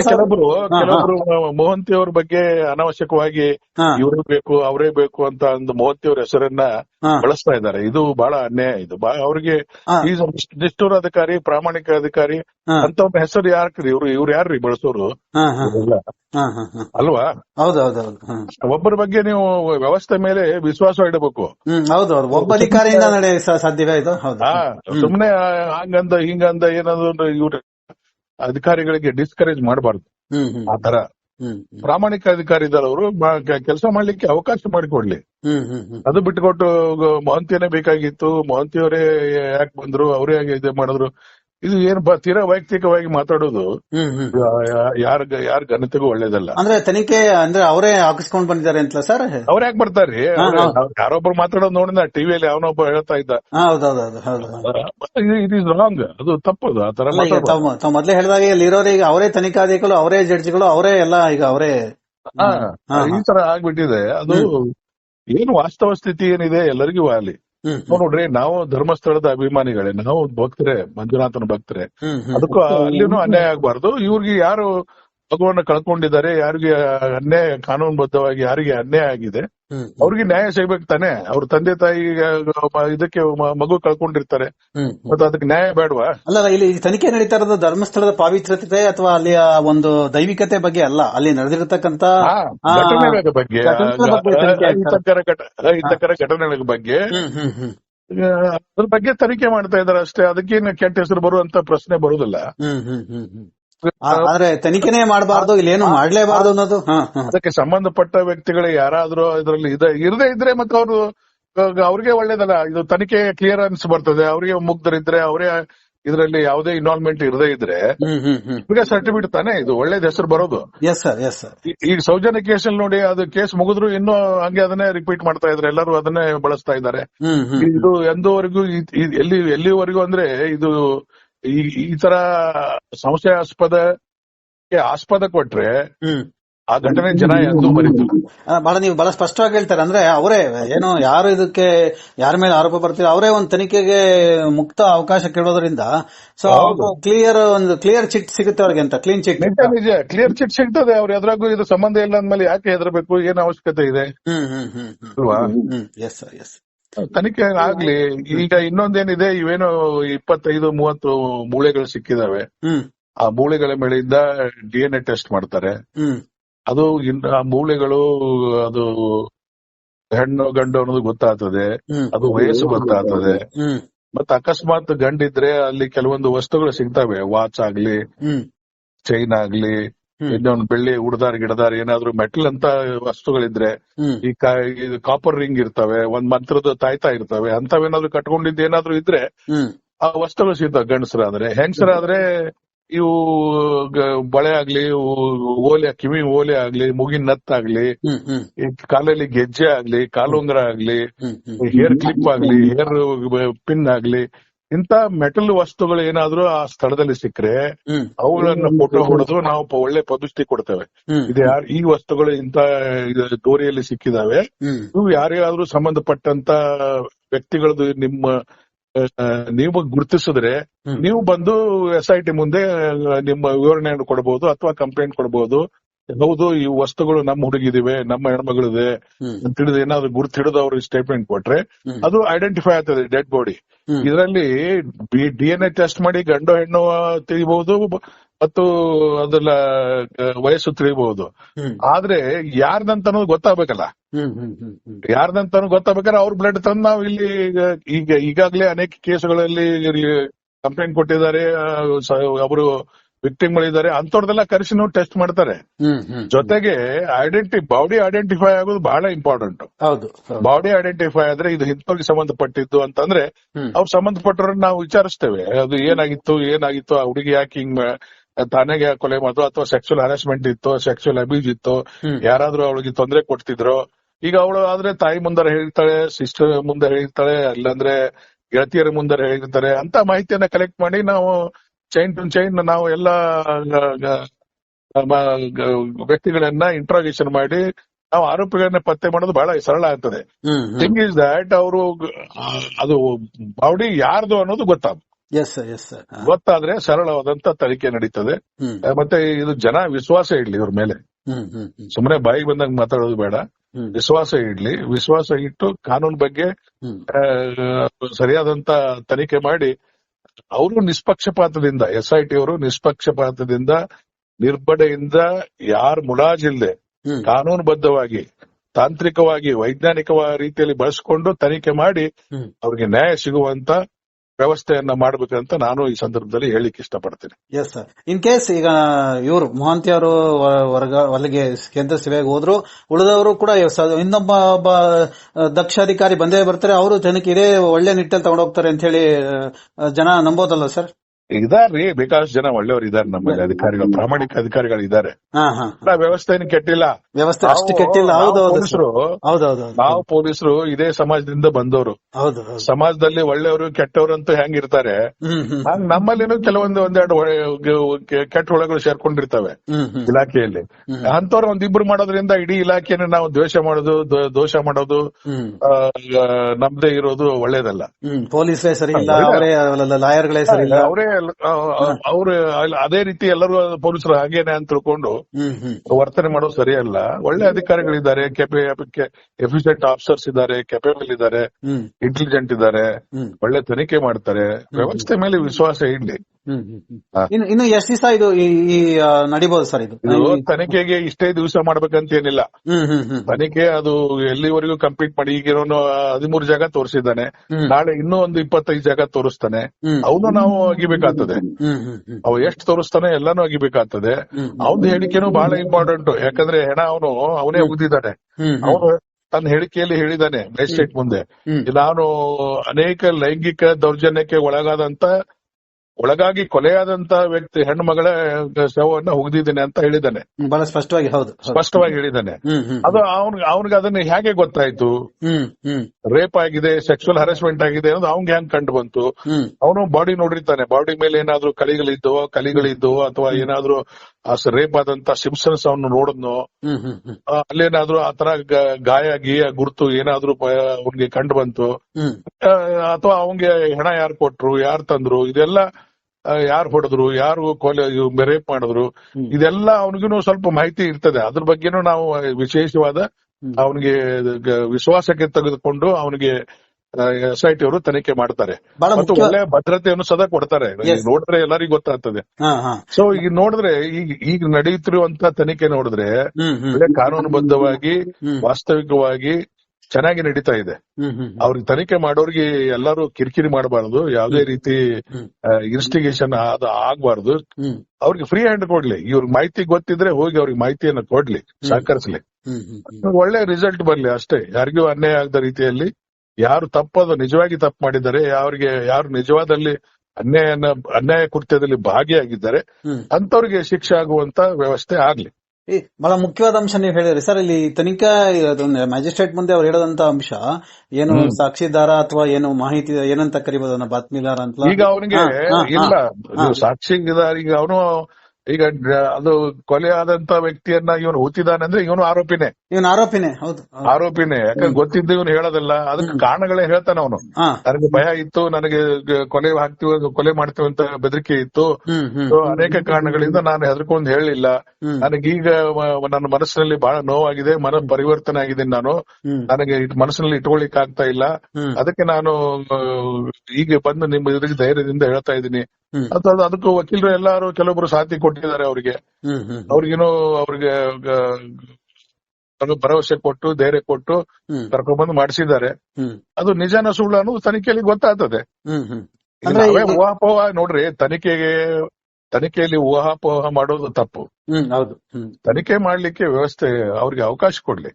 ಕೆಲವೊಬ್ರು ಕೆಲವೊಬ್ರು ಮೋಹಂತಿ ಅವ್ರ ಬಗ್ಗೆ ಅನಾವಶ್ಯಕವಾಗಿ ಇವರು ಬೇಕು ಅವರೇ ಬೇಕು ಅಂತ ಒಂದು ಮೋಹಂತಿ ಅವ್ರ ಹೆಸರನ್ನ ಬಳಸ್ತಾ ಇದ್ದಾರೆ. ಇದು ಬಹಳ ಅನ್ಯಾಯ ಇದು. ಅವ್ರಿಗೆ ನಿಷ್ಠೂರ ಅಧಿಕಾರಿ ಪ್ರಾಮಾಣಿಕ ಅಧಿಕಾರಿ ಅಂತ ಒಬ್ಬ ಹೆಸರು ಯಾರು ಇವ್ರು ಇವ್ರು ಯಾರ್ರಿ ಬಳಸೋರು? ಅಲ್ವಾ? ಒಬ್ಬರ ಬಗ್ಗೆ ನೀವು ವ್ಯವಸ್ಥೆ ಮೇಲೆ ವಿಶ್ವಾಸ ಇಡಬೇಕು. ಒಬ್ಬ ಅಧಿಕಾರಿಯಿಂದ ಸಾಧ್ಯವೇ ಇದು? ಹೌದು. ಸುಮ್ನೆ ಹಂಗಂದ ಹಿಂಗಂದ ಏನಾದ್ರು ಇವ್ರ ಅಧಿಕಾರಿಗಳಿಗೆ ಡಿಸ್ಕರೇಜ್ ಮಾಡಬಾರ್ದು. ಹ್ಮ್ ಹ್ಮ್. ಆ ತರ ಹ್ಮ್ ಹ್ಮ್. ಪ್ರಾಮಾಣಿಕ ಅಧಿಕಾರಿ ಇದ್ದಾರವರು ಕೆಲಸ ಮಾಡ್ಲಿಕ್ಕೆ ಅವಕಾಶ ಮಾಡಿಕೊಡ್ಲಿ. ಅದು ಬಿಟ್ಟುಕೊಟ್ಟು ಮೊಹಂತಿಯೇ ಬೇಕಾಗಿತ್ತು. ಮಹಂತಿಯವರೇ ಯಾಕೆ ಬಂದ್ರು? ಅವರೇ ಇದು ಮಾಡಿದ್ರು. ಇದು ಏನು ತೀರಾ ವೈಯಕ್ತಿಕವಾಗಿ ಮಾತಾಡೋದು ಯಾರ ಯಾರ ಘನತೆಗೂ ಒಳ್ಳೇದಲ್ಲ. ಅಂದ್ರೆ ತನಿಖೆ ಅಂದ್ರೆ ಅವರೇ ಹಾಕಿಸ್ಕೊಂಡ್ ಬಂದಿದ್ದಾರೆ ಅಂತಲ್ಲ ಸರ್? ಅವ್ರ ಯಾಕೆ ಬರ್ತಾರ್ರಿ. ಯಾರೊಬ್ರು ಮಾತಾಡೋದು ನೋಡಿದ ಟಿವಿಯಲ್ಲಿ ಅವನೊಬ್ಬ ಹೇಳ್ತಾ ಇದ್ದ. ಇಟ್ ಈಸ್ ರಾಂಗ್ ಅದು ತಪ್ಪದು ಆ ತರ ಮೊದ್ಲೇ ಹೇಳಿದಾಗ ಇಲ್ಲಿ ಇರೋರು ಈಗ ಅವರೇ ತನಿಖಾಧಿಕಾರಿಗಳು ಅವರೇ ಜಡ್ಜ್ಗಳು ಅವರೇ ಎಲ್ಲ ಈಗ ಅವರೇ. ಈ ತರ ಆಗ್ಬಿಟ್ಟಿದೆ. ಅದು ಏನು ವಾಸ್ತವ ಸ್ಥಿತಿ ಏನಿದೆ ಎಲ್ಲರಿಗೂ ಅಲ್ಲಿ ನೋಡ್ರಿ ನಾವು ಧರ್ಮಸ್ಥಳದ ಅಭಿಮಾನಿಗಳೇ ನಾವು ಭಕ್ತರೇ ಮಂಜುನಾಥನ ಭಕ್ತರೆ. ಅದಕ್ಕೂ ಅಲ್ಲಿನೂ ಅನ್ಯಾಯ ಆಗ್ಬಾರ್ದು. ಇವ್ರಿಗೆ ಯಾರು ಭಗವನ್ನ ಕಳ್ಕೊಂಡಿದ್ದಾರೆ ಯಾರಿಗೆ ಅನ್ಯಾಯ ಕಾನೂನುಬದ್ಧವಾಗಿ ಯಾರಿಗೆ ಅನ್ಯಾಯ ಆಗಿದೆ ಅವ್ರಿಗೆ ನ್ಯಾಯ ಸಿಗ್ಬೇಕು ತಾನೆ? ಅವ್ರ ತಂದೆ ತಾಯಿ ಇದಕ್ಕೆ ಮಗು ಕಳ್ಕೊಂಡಿರ್ತಾರೆ. ಮತ್ತೆ ಅದಕ್ಕೆ ನ್ಯಾಯ ಬೇಡವಾ? ಅಲ್ಲ ಇಲ್ಲಿ ತನಿಖೆ ನಡೀತಾ ಇರೋದು ಧರ್ಮಸ್ಥಳದ ಪಾವಿತ್ರತೆ ಅಥವಾ ಅಲ್ಲಿಯ ಒಂದು ದೈವಿಕತೆ ಬಗ್ಗೆ ಅಲ್ಲ? ಅಲ್ಲಿ ನಡೆದಿರತಕ್ಕಂತ ಘಟನೆಗಳ ಬಗ್ಗೆ ಘಟನೆಗಳ ಬಗ್ಗೆ ಘಟನೆಗಳ ಅದ್ರ ಬಗ್ಗೆ ತನಿಖೆ ಮಾಡ್ತಾ ಇದಾರೆ ಅಷ್ಟೇ. ಅದಕ್ಕೇನು ಕೆಟ್ಟ ಹೆಸರು ಬರುವಂತ ಪ್ರಶ್ನೆ ಬರುದಿಲ್ಲ ಆದ್ರೆ ತನಿಖೆನೆ ಮಾಡಬಾರ್ದು ಇಲ್ಲಿ ಏನು ಮಾಡ್ಲೇಬಾರ್ದು ಅನ್ನೋದು. ಅದಕ್ಕೆ ಸಂಬಂಧಪಟ್ಟ ವ್ಯಕ್ತಿಗಳು ಯಾರಾದ್ರೂ ಇದ್ರಲ್ಲಿ ಇದೆ ಇರದೇ ಇದ್ರೆ ಮತ್ತೆ ಅವರು ಅವ್ರಿಗೆ ಒಳ್ಳೇದಲ್ಲ. ಇದು ತನಿಖೆ ಕ್ಲಿಯರೆನ್ಸ್ ಬರ್ತದೆ ಅವರಿಗೆ ಮುಗ್ಧರಿದ್ರೆ ಅವರೇ ಇದರಲ್ಲಿ ಯಾವುದೇ ಇನ್ವಾಲ್ವ್ಮೆಂಟ್ ಇರದೇ ಇದ್ರೆ ಈಗ ಸರ್ಟಿಫಿಕೇಟ್ ತಾನೇ ಇದು ಒಳ್ಳೇದ್ ಹೆಸರು ಬರೋದು. ಎಸ್ ಸರ್ ಎಸ್ ಸರ್ ಈ- ಈಗ ಸೌಜನ್ಯ ಕೇಸಲ್ಲಿ ನೋಡಿ ಅದು ಕೇಸ್ ಮುಗಿದ್ರು ಇನ್ನೂ ಹಂಗೆ ಅದನ್ನೇ ರಿಪೀಟ್ ಮಾಡ್ತಾ ಇದ್ರೆ ಎಲ್ಲರೂ ಅದನ್ನೇ ಬಳಸ್ತಾ ಇದ್ದಾರೆ. ಇದು ಎಂದವರೆಗೂ ಎಲ್ಲಿ ಎಲ್ಲಿವರೆಗೂ ಅಂದ್ರೆ ಇದು ಈ ಈ ತರ ಸಂಶಯಾಸ್ಪದ ಆಸ್ಪದ ಕೊಟ್ರೆ ಹ್ಮ್. ಆ ಘಟನೆ ಜನ ಎಂದೂ ಮರಿತು. ಬಹಳ ನೀವು ಬಹಳ ಸ್ಪಷ್ಟವಾಗಿ ಹೇಳ್ತಾರೆ. ಅಂದ್ರೆ ಅವರೇ ಏನು ಯಾರು ಇದಕ್ಕೆ ಯಾರ ಮೇಲೆ ಆರೋಪ ಬರ್ತೀರ ಅವರೇ ಒಂದು ತನಿಖೆಗೆ ಮುಕ್ತ ಅವಕಾಶ ಕೇಳೋದ್ರಿಂದ ಸೊ ಕ್ಲಿಯರ್ ಒಂದು ಕ್ಲಿಯರ್ ಚಿಟ್ ಸಿಗುತ್ತೆ ಅವ್ರಿಗೆ ಅಂತ ಕ್ಲೀನ್ ಚಿಟ್ ನಿಜ ಕ್ಲಿಯರ್ ಚಿಟ್ ಸಿಗ್ತದೆ. ಅವ್ರ ಎದ್ರಾಗೂ ಇದು ಸಂಬಂಧ ಇಲ್ಲ ಅಂದ್ಮೇಲೆ ಯಾಕೆ ಹೆದರ್ಬೇಕು? ಏನ್ ಅವಶ್ಯಕತೆ ಇದೆ? ಹ್ಮ್ ಹ್ಮ್ ಹ್ಮ್ ಹ್ಮ್. ಅಲ್ವಾ? ಎಸ್ ಸರ್ ಎಸ್ ತನಿಖೆ ಆಗ್ಲಿ. ಈಗ ಇನ್ನೊಂದೇನಿದೆ ಇವೇನು ಇಪ್ಪತ್ತೈದು ಮೂವತ್ತು ಮೂಳೆಗಳು ಸಿಕ್ಕಿದಾವೆ. ಆ ಮೂಳೆಗಳ ಮೇಲಿಂದ ಡಿ ಎನ್ ಎ ಟೆಸ್ಟ್ ಮಾಡ್ತಾರೆ. ಅದು ಆ ಮೂಳೆಗಳು ಅದು ಹೆಣ್ಣು ಗಂಡು ಅನ್ನೋದು ಗೊತ್ತಾಗ್ತದೆ. ಅದು ವಯಸ್ಸು ಗೊತ್ತಾಗ್ತದೆ. ಮತ್ ಮತ್ತೆ ಅಕಸ್ಮಾತ್ ಗಂಡಿದ್ರೆ ಅಲ್ಲಿ ಕೆಲವೊಂದು ವಸ್ತುಗಳು ಸಿಗ್ತವೆ. ವಾಚ್ ಆಗ್ಲಿ ಚೈನ್ ಆಗ್ಲಿ. ಇನ್ನೊಂದು ಬೆಳ್ಳಿ ಉಡ್ದಾರ್ ಗಿಡದಾರ್ ಏನಾದ್ರು ಮೆಟಲ್ ಅಂತ ವಸ್ತುಗಳಿದ್ರೆ ಈ ಕಾಪರ್ ರಿಂಗ್ ಇರ್ತವೆ ಒಂದ್ ಮಂತ್ರದ ತಾಯ್ತಾ ಇರ್ತವೆ ಅಂತವೇನಾದ್ರು ಕಟ್ಕೊಂಡಿದ್ದು ಏನಾದ್ರು ಇದ್ರೆ ಆ ವಸ್ತುಗಳು ಸಿಗ್ತಾವೆ ಗಂಡಸರಾದ್ರೆ. ಹೆಂಗಸರಾದ್ರೆ ಇವು ಗ- ಬಳೆ ಆಗ್ಲಿ ಓಲೆ ಕಿವಿ ಓಲೆ ಆಗ್ಲಿ ಮುಗಿನ ನತ್ತಾಗ್ಲಿ ಕಾಲಲ್ಲಿ ಗೆಜ್ಜೆ ಆಗ್ಲಿ ಕಾಲುಂಗ್ರ ಆಗ್ಲಿ ಹೇರ್ ಕ್ಲಿಪ್ ಆಗ್ಲಿ ಹೇರ್ ಪಿನ್ ಆಗ್ಲಿ ಇಂತ ಮೆಟಲ್ ವಸ್ತುಗಳು ಏನಾದ್ರೂ ಆ ಸ್ಥಳದಲ್ಲಿ ಸಿಕ್ಕರೆ ಅವುಗಳನ್ನ ಫೋಟೋ ಹೊಡೆದು ನಾವು ಒಳ್ಳೆ ಪಬ್ಲಿಸಿಟಿ ಕೊಡ್ತೇವೆ. ಇದು ಯಾರು ಈ ವಸ್ತುಗಳು ಇಂತ ಇದು ದೋರಿಯಲ್ಲಿ ಸಿಕ್ಕಿದಾವೆ. ನೀವು ಇವು ಯಾರಿಗಾದ್ರೂ ಸಂಬಂಧಪಟ್ಟಂತ ವ್ಯಕ್ತಿಗಳದ್ದು ನಿಮ್ಮ ನೀವು ಗುರುತಿಸಿದ್ರೆ ನೀವು ಬಂದು ಎಸ್ ಐ ಟಿ ಮುಂದೆ ನಿಮ್ಮ ವಿವರಣೆಯನ್ನು ಕೊಡಬಹುದು ಅಥವಾ ಕಂಪ್ಲೇಂಟ್ ಕೊಡಬಹುದು ಹೌದು ಈ ವಸ್ತುಗಳು ನಮ್ಮ ಹುಡುಗಿದಿವೆ ನಮ್ಮ ಹೆಣ್ಮಗಳಿದೆ ಅಂತ ತಿಳಿದು ಏನಾದ್ರು ಗುರುತು ಹಿಡಿದು ಅವ್ರಿಗೆ ಸ್ಟೇಟ್ಮೆಂಟ್ ಕೊಟ್ರೆ ಅದು ಐಡೆಂಟಿಫೈ ಆಗ್ತದೆ ಡೆಡ್ ಬಾಡಿ. ಇದರಲ್ಲಿ ಡಿ ಎನ್ ಎ ಟೆಸ್ಟ್ ಮಾಡಿ ಗಂಡು ಹೆಣ್ಣು ತಿಳಿಬಹುದು ಮತ್ತು ಅದೆಲ್ಲ ವಯಸ್ಸು ತಿಳಿಬಹುದು ಆದ್ರೆ ಯಾರ್ದಂತ ಗೊತ್ತಾಗ್ಬೇಕಲ್ಲ. ಯಾರ್ದಂತ ಗೊತ್ತಾಗ್ಬೇಕಾದ್ರೆ ಅವ್ರ ಬ್ಲಡ್ ತಂದು ನಾವು ಇಲ್ಲಿ ಈಗ- ಈಗ ಈಗಾಗಲೇ ಅನೇಕ ಕೇಸುಗಳಲ್ಲಿ ಕಂಪ್ಲೇಂಟ್ ಕೊಟ್ಟಿದ್ದಾರೆ ಅವರು ವಿಕ್ಟಿಮ್ಗಳಿದ್ದಾರೆ ಅಂತವ್ರದೆಲ್ಲ ಕರೆಸಿ ನಾವು ಟೆಸ್ಟ್ ಮಾಡ್ತಾರೆ. ಜೊತೆಗೆ ಐಡೆಂಟಿ ಬಾಡಿ ಐಡೆಂಟಿಫೈ ಆಗೋದು ಬಹಳ ಇಂಪಾರ್ಟೆಂಟ್ ಹೌದು. ಬಾಡಿ ಐಡೆಂಟಿಫೈ ಆದ್ರೆ ಇದು ಇಂಥವ್ರಿಗೆ ಸಂಬಂಧಪಟ್ಟಿದ್ದು ಅಂತಂದ್ರೆ ಅವ್ರು ಸಂಬಂಧಪಟ್ಟವ್ರನ್ನ ನಾವು ವಿಚಾರಿಸ್ತೇವೆ. ಅದು ಏನಾಗಿತ್ತು ಏನಾಗಿತ್ತು ಆ ಹುಡುಗಿ ಯಾಕೆ ಹಿಂಗ್ ತಾನೇಗೆ ಕೊಲೆ ಮಾಡಿದ್ರು ಅಥವಾ ಸೆಕ್ಸುವಲ್ ಹರಾಸ್ಮೆಂಟ್ ಇತ್ತು ಸೆಕ್ಸುವಲ್ ಅಬ್ಯೂಸ್ ಇತ್ತು. ಯಾರಾದ್ರೂ ಅವಳಿಗೆ ತೊಂದರೆ ಕೊಡ್ತಿದ್ರು? ಈಗ ಅವಳು ಆದ್ರೆ ತಾಯಿ ಮುಂದರ ಹೇಳ್ತಾಳೆ ಸಿಸ್ಟರ್ ಮುಂದೆ ಹೇಳ್ತಾಳೆ ಇಲ್ಲಾಂದ್ರೆ ಗೆಳತಿಯರ ಮುಂದೆ ಹೇಳ್ತಾರೆ ಅಂತ ಮಾಹಿತಿಯನ್ನ ಕಲೆಕ್ಟ್ ಮಾಡಿ ನಾವು ಚೈನ್ ಟು ಚೈನ್ ನಾವು ಎಲ್ಲ ವ್ಯಕ್ತಿಗಳನ್ನ ಇಂಟ್ರಾಗೇಷನ್ ಮಾಡಿ ನಾವು ಆರೋಪಿಗಳನ್ನ ಪತ್ತೆ ಮಾಡೋದು ಬಹಳ ಸರಳ ಆಗ್ತದೆ. ಥಿಂಗ್ ಇಸ್ ದಟ್ ಅವರು ಅದು ಬಾಡಿ ಯಾರ್ದು ಅನ್ನೋದು ಗೊತ್ತಾಗ ಗೊತ್ತಾದ್ರೆ ಸರಳವಾದಂತ ತನಿಖೆ ನಡೀತದೆ. ಮತ್ತೆ ಇದು ಜನ ವಿಶ್ವಾಸ ಇಡ್ಲಿ ಇವ್ರ ಮೇಲೆ. ಸುಮ್ಮನೆ ಬಾಯಿ ಬಂದಂಗ್ ಮಾತಾಡೋದು ಬೇಡ. ವಿಶ್ವಾಸ ಇಡ್ಲಿ ವಿಶ್ವಾಸ ಇಟ್ಟು ಕಾನೂನು ಬಗ್ಗೆ ಸರಿಯಾದಂತ ತನಿಖೆ ಮಾಡಿ ಅವರು ನಿಷ್ಪಕ್ಷಪಾತದಿಂದ ಎಸ್ ಐ ಟಿ ಅವರು ನಿಷ್ಪಕ್ಷಪಾತದಿಂದ ನಿರ್ಬಡೆಯಿಂದ ಯಾರ ಮುಲಾಜಿಲ್ಲದೆ ಕಾನೂನುಬದ್ಧವಾಗಿ ತಾಂತ್ರಿಕವಾಗಿ ವೈಜ್ಞಾನಿಕ ರೀತಿಯಲ್ಲಿ ಬಳಸಿಕೊಂಡು ತನಿಖೆ ಮಾಡಿ ಅವ್ರಿಗೆ ನ್ಯಾಯ ಸಿಗುವಂತ ವ್ಯವಸ್ಥೆಯನ್ನ ಅಂತ ನಾನು ಈ ಸಂದರ್ಭದಲ್ಲಿ ಹೇಳಿಕ್ ಇಷ್ಟಪಡ್ತೀನಿ. ಎಸ್ ಸರ್ ಇನ್ ಕೇಸ್ ಈಗ ಇವರು ಮೊಹಂತಿ ಅವರು ವರ್ಗ, ಅಲ್ಲಿಗೆ ಕೇಂದ್ರ ಸೇವೆಗೆ ಹೋದ್ರು, ಉಳಿದವರು ಕೂಡ ಇನ್ನೊಬ್ಬ, ಒಬ್ಬ ದಕ್ಷ ಅಧಿಕಾರಿ ಬಂದೇ ಬರ್ತಾರೆ, ಅವರು ಜನಕ್ಕೆ ಇದೇ ಒಳ್ಳೆ ನಿಟ್ಟಲ್ಲಿ ತಗೊಂಡೋಗ್ತಾರೆ ಅಂತ ಹೇಳಿ ಜನ ನಂಬೋದಲ್ಲ ಸರ್ ಇದಾರ್ರಿ ಬೇಕಾದಷ್ಟು ಜನ ಒಳ್ಳೆಯವರು ಇದಾರೆ ನಮ್ಮಲ್ಲಿ ಅಧಿಕಾರಿಗಳು ಪ್ರಾಮಾಣಿಕ ಅಧಿಕಾರಿಗಳು ಇದಾರೆ. ಹಾ ಹಾ. ಎಲ್ಲ ವ್ಯವಸ್ಥೆ ಏನು ಕೆಟ್ಟಿಲ್ಲ. ವ್ಯವಸ್ಥೆ ಅಷ್ಟು ನಾವು- ಕೆಟ್ಟಿಲ್ಲ. ನಾವು ಪೊಲೀಸರು ಹೌದೌದು ನಾವು ಪೊಲೀಸರು ಇದೇ ಸಮಾಜದಿಂದ ಬಂದವರು. ಹೌದು ಸಮಾಜದಲ್ಲಿ ಒಳ್ಳೆಯವರು ಕೆಟ್ಟವರು ಅಂತ ಹೆಂಗಿರ್ತಾರೆ ಹಂಗ್ ನಮ್ಮಲ್ಲಿನೂ ಕೆಲವೊಂದು ಒಂದೆರಡು ಕೆಟ್ಟ ಒಳಗಳು ಸೇರ್ಕೊಂಡಿರ್ತವೆ ಇಲಾಖೆಯಲ್ಲಿ. ಅಂತವ್ರು ಒಂದಿಬ್ರು ಮಾಡೋದ್ರಿಂದ ಇಡೀ ಇಲಾಖೆನ ನಾವು ದ್ವೇಷ ಮಾಡೋದು ದೋಷ ಮಾಡೋದು ನಮ್ದೇ ಇರೋದು ಒಳ್ಳೇದಲ್ಲ. ಪೊಲೀಸ್ ಪೊಲೀಸರೇ ಸರಿ ಇಲ್ಲ. ಅವರೇ ಲಾಯರ್ಗಳೇ ಸರಿ ಇಲ್ಲ. ಅವರೇ ಅವ್ರು ಅದೇ ರೀತಿ ಎಲ್ಲರೂ ಪೊಲೀಸರು ಹಾಗೇನೆ ಅಂತ ತಿಳ್ಕೊಂಡು ವರ್ತನೆ ಮಾಡೋದು ಸರಿಯಲ್ಲ. ಒಳ್ಳೆ ಅಧಿಕಾರಿಗಳಿದ್ದಾರೆ. ಕೆಪೆ ಎಫಿಷಿಯಂಟ್ ಆಫೀಸರ್ಸ್ ಇದ್ದಾರೆ ಕೆಪೇಬಲ್ ಇದ್ದಾರೆ ಇಂಟೆಲಿಜೆಂಟ್ ಇದ್ದಾರೆ ಒಳ್ಳೆ ತನಿಖೆ ಮಾಡ್ತಾರೆ. ವ್ಯವಸ್ಥೆ ಮೇಲೆ ವಿಶ್ವಾಸ ಇಡ್ಲಿ. ಇನ್ನು ಇನ್ನು ಎಷ್ಟು ದಿವಸ ಇದು ಈ ನಡಿಬಹುದು ಸರ್ ಇದು? ತನಿಖೆಗೆ ಇಷ್ಟೇ ದಿವಸ ಮಾಡ್ಬೇಕಂತ ಏನಿಲ್ಲ ತನಿಖೆ ಅದು ಎಲ್ಲಿವರೆಗೂ ಕಂಪ್ಲೀಟ್ ಮಾಡಿ ಈಗ ಹದಿಮೂರು ಜಾಗ ತೋರಿಸಿದ್ದಾನೆ. ನಾಳೆ ಇನ್ನೂ ಒಂದು ಇಪ್ಪತ್ತೈದು ಜಾಗ ತೋರಿಸ್ತಾನೆ. ಅವನು ನಾವು ಅಗಿಬೇಕಾಗ್ತದೆ. ಅವ್ ಎಷ್ಟು ತೋರಿಸ್ತಾನೆ ಎಲ್ಲಾನು ಅಗಿಬೇಕಾಗ್ತದೆ. ಅವನ ಹೇಳಿಕೆನೂ ಬಹಳ ಇಂಪಾರ್ಟೆಂಟ್ ಯಾಕಂದ್ರೆ ಹೆಣ ಅವನು ಅವನೇ ಉಗ್ದಿದ್ದಾನೆ. ಅವನು ತನ್ನ ಹೇಳಿಕೆಯಲ್ಲಿ ಹೇಳಿದಾನೆ ಮ್ಯಾಜಿಸ್ಟ್ರೇಟ್ ಮುಂದೆ. ನಾನು ಅನೇಕ ಲೈಂಗಿಕ ದೌರ್ಜನ್ಯಕ್ಕೆ ಒಳಗಾದಂತ ಒಳಗಾಗಿ ಕೊಲೆಯಾದಂತ ವ್ಯಕ್ತಿ ಹೆಣ್ಣು ಮಗಳ ಶವವನ್ನ ಹುಗ್ದಿದ್ದೇನೆ ಅಂತ ಹೇಳಿದ್ದಾನೆ. ಬಹಳ ಸ್ಪಷ್ಟವಾಗಿ ಹೌದು. ಸ್ಪಷ್ಟವಾಗಿ ಹೇಳಿದ್ದಾನೆ. ಅದು ಅವ್ನ್ ಅವ್ನಿಗೆ ಅದನ್ನ ಹೇಗೆ ಗೊತ್ತಾಯ್ತು? ರೇಪ್ ಆಗಿದೆ ಸೆಕ್ಸುವಲ್ ಹರಾಸ್ಮೆಂಟ್ ಆಗಿದೆ ಅನ್ನೋದು ಅವ್ನ್ಗೆ ಹೆಂಗ್ ಕಂಡು ಬಂತು? ಅವನು ಬಾಡಿ ನೋಡಿರ್ತಾನೆ. ಬಾಡಿ ಮೇಲೆ ಏನಾದ್ರು ಕಲಿಗಳಿದ್ದೋ ಅಥವಾ ಏನಾದ್ರು ರೇಪ್ ಆದಂತ ಸಿಂಪ್ಸನ್ಸ್ ಅವನು ನೋಡಿದ್ನೋ? ಹ್ಮ್ ಆ, ತರ ಆತರ ಗಾಯ ಗೀಯ ಗುರುತು ಏನಾದ್ರು ಅವ್ನಿಗೆ ಕಂಡು ಬಂತು? ಅಥವಾ ಅವನ್ಗೆ ಹೆಣ ಯಾರು ಕೊಟ್ರು ಯಾರು ತಂದ್ರು? ಇದೆಲ್ಲ ಯಾರು ಹೊಡೆದ್ರು ಯಾರು ಕೊಲೆ ರೇಪ್ ಮಾಡಿದ್ರು. ಇದೆಲ್ಲ ಅವನಿಗೂ ಸ್ವಲ್ಪ ಮಾಹಿತಿ ಇರ್ತದೆ. ಅದ್ರ ಬಗ್ಗೆನೂ ನಾವು ವಿಶೇಷವಾದ. ಅವನಿಗೆ ವಿಶ್ವಾಸಕ್ಕೆ ತೆಗೆದುಕೊಂಡು ಅವನಿಗೆ ಎಸ್ ಐ ಟಿ ಅವರು ತನಿಖೆ ಮಾಡ್ತಾರೆ. ಮತ್ತು ಒಳ್ಳೆ ಭದ್ರತೆಯನ್ನು ಸದಾ ಕೊಡ್ತಾರೆ. ನೋಡಿದ್ರೆ ಎಲ್ಲರಿಗೂ ಗೊತ್ತಾಗ್ತದೆ. ಸೊ ಈಗ ನೋಡಿದ್ರೆ ಈಗ ಈಗ ನಡೆಯುತ್ತಿರುವಂತ ತನಿಖೆ ನೋಡಿದ್ರೆ ಕಾನೂನುಬದ್ಧವಾಗಿ ವಾಸ್ತವಿಕವಾಗಿ ಚೆನ್ನಾಗಿ ನಡೀತಾ ಇದೆ. ಅವ್ರಿಗೆ ತನಿಖೆ ಮಾಡೋರಿಗೆ ಎಲ್ಲರೂ ಕಿರಿಕಿರಿ ಮಾಡಬಾರದು. ಯಾವುದೇ ರೀತಿ ಇನ್ವೆಸ್ಟಿಗೇಷನ್ ಇನ್ಸ್ಟಿಗೇಷನ್ ಅದು ಆಗ್ಬಾರ್ದು. ಅವ್ರಿಗೆ ಫ್ರೀ ಹ್ಯಾಂಡ್ ಕೊಡ್ಲಿ. ಇವ್ರಿಗೆ ಮಾಹಿತಿ ಗೊತ್ತಿದ್ರೆ ಹೋಗಿ ಅವ್ರಿಗೆ ಮಾಹಿತಿಯನ್ನು ಕೊಡ್ಲಿ ಸಹಕರಿಸ್ಲಿ. ಒಳ್ಳೆ ರಿಸಲ್ಟ್ ಬರ್ಲಿ ಅಷ್ಟೇ. ಯಾರಿಗೂ ಅನ್ಯಾಯ ಆಗದ ರೀತಿಯಲ್ಲಿ ಯಾರು ತಪ್ಪದು ನಿಜವಾಗಿ ತಪ್ಪು ಮಾಡಿದ್ದಾರೆ ಯಾರಿಗೆ ಯಾರು ನಿಜವಾದಲ್ಲಿ ಅನ್ಯಾಯನ ಅನ್ಯಾಯ ಕೃತ್ಯದಲ್ಲಿ ಭಾಗಿಯಾಗಿದ್ದಾರೆ ಅಂತವ್ರಿಗೆ ಶಿಕ್ಷೆ ಆಗುವಂತ ವ್ಯವಸ್ಥೆ ಆಗ್ಲಿ. ಬಹಳ ಮುಖ್ಯವಾದ ಅಂಶ ನೀವು ಹೇಳಿದ್ರಿ. ಸರ್ ಇಲ್ಲಿ ತನಿಖಾ ಮ್ಯಾಜಿಸ್ಟ್ರೇಟ್ ಮುಂದೆ ಅವ್ರು ಹೇಳದಂತ ಅಂಶ ಏನು. ಸಾಕ್ಷಿದಾರ ಅಥವಾ ಏನು ಮಾಹಿತಿ ಏನಂತ ಕರಿಬಹುದು ಅದನ್ನ ಬಾತ್ಮೀದಾರ ಅಂತ ಈಗ ಅವನಿಗೆ ಇಲ್ಲ. ಸಾಕ್ಷಿದಾರ ಈಗ ಅವನು ಈಗ ಅದು ಕೊಲೆ ಆದಂತ ವ್ಯಕ್ತಿಯನ್ನ ಇವನು ಹೂತಿದಾನೆ ಅಂದ್ರೆ ಇವನು ಆರೋಪಿನೇ. ಇವನ್ ಆರೋಪಿನೇ ಹೌದು. ಆರೋಪಿನೇ ಯಾಕಂದ್ರೆ ಗೊತ್ತಿದ್ದು ಇವನು ಹೇಳೋದಿಲ್ಲ ಅದಕ್ಕೆ ಕಾರಣಗಳೇ ಹೇಳ್ತಾನೆ ಅವನು. ನನಗೆ ಭಯ ಇತ್ತು ನನಗೆ ಕೊಲೆ ಹಾಕ್ತಿವ ಕೊಲೆ ಮಾಡ್ತೀವಿ ಅಂತ ಬೆದರಿಕೆ ಇತ್ತು. ಅನೇಕ ಕಾರಣಗಳಿಂದ ನಾನು ಹೆದರ್ಕೊಂಡು ಹೇಳಲಿಲ್ಲ. ಹ್ಮ್. ನನಗೀಗ ನನ್ನ ಮನಸ್ಸಿನಲ್ಲಿ ಬಹಳ ನೋವಾಗಿದೆ ಮನ ಪರಿವರ್ತನೆ ಆಗಿದ್ದೀನಿ ನಾನು. ನನಗೆ ಮನಸ್ಸಿನಲ್ಲಿ ಇಟ್ಕೊಳ್ಳಿಕ್ ಆಗ್ತಾ ಇಲ್ಲ. ಅದಕ್ಕೆ ನಾನು ಈಗ ಬಂದು ನಿಮ್ಮ ಎದುರಿಗೆ ಧೈರ್ಯದಿಂದ ಹೇಳ್ತಾ ಇದ್ದೀನಿ. ಅದು ಅದಕ್ಕೂ ವಕೀಲರು ಎಲ್ಲಾರು ಕೆಲವೊಬ್ರು ಸಾಥಿ ಕೊಟ್ಟಿದ್ದಾರೆ ಅವರಿಗೆ. ಅವ್ರಿಗೇನು ಅವ್ರಿಗೆ ಭರವಸೆ ಕೊಟ್ಟು ಧೈರ್ಯ ಕೊಟ್ಟು ಕರ್ಕೊಂಡ್ಬಂದು ಮಾಡಿಸಿದ್ದಾರೆ. ಅದು ನಿಜಾನ ಸುಳ್ಳು ಅನ್ನೋದು ತನಿಖೆಯಲ್ಲಿ ಗೊತ್ತಾಗ್ತದೆ. ಊಹಾಪೋಹ ನೋಡ್ರಿ ತನಿಖೆಗೆ ತನಿಖೆಯಲ್ಲಿ ಊಹಾಪೋಹ ಮಾಡೋದು ತಪ್ಪು. ಹೌದು. ತನಿಖೆ ಮಾಡ್ಲಿಕ್ಕೆ ವ್ಯವಸ್ಥೆ ಅವ್ರಿಗೆ ಅವಕಾಶ ಕೊಡ್ಲಿ.